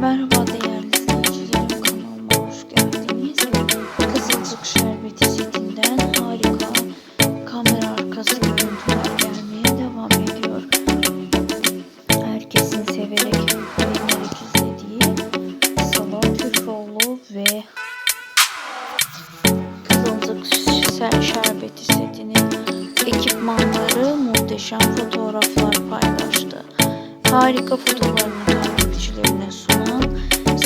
Merhaba değerli izleyicilerim kanalıma hoş geldiniz. Kızılcık Şerbeti setinden harika kamera arkası görüntüler gelmeye devam ediyor. Herkesin severek beğenerek izlediği Salon Türkoğlu ve Kızılcık Şerbeti setinin ekipmanları muhteşem fotoğraflar paylaştı. Harika sunan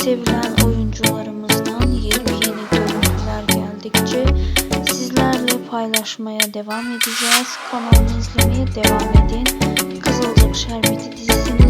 sevilen oyuncularımızdan yepyeni görüntüler geldikçe sizlerle paylaşmaya devam edeceğiz. Kanalımı izlemeye devam edin. Kızılcık Şerbeti görüntüler.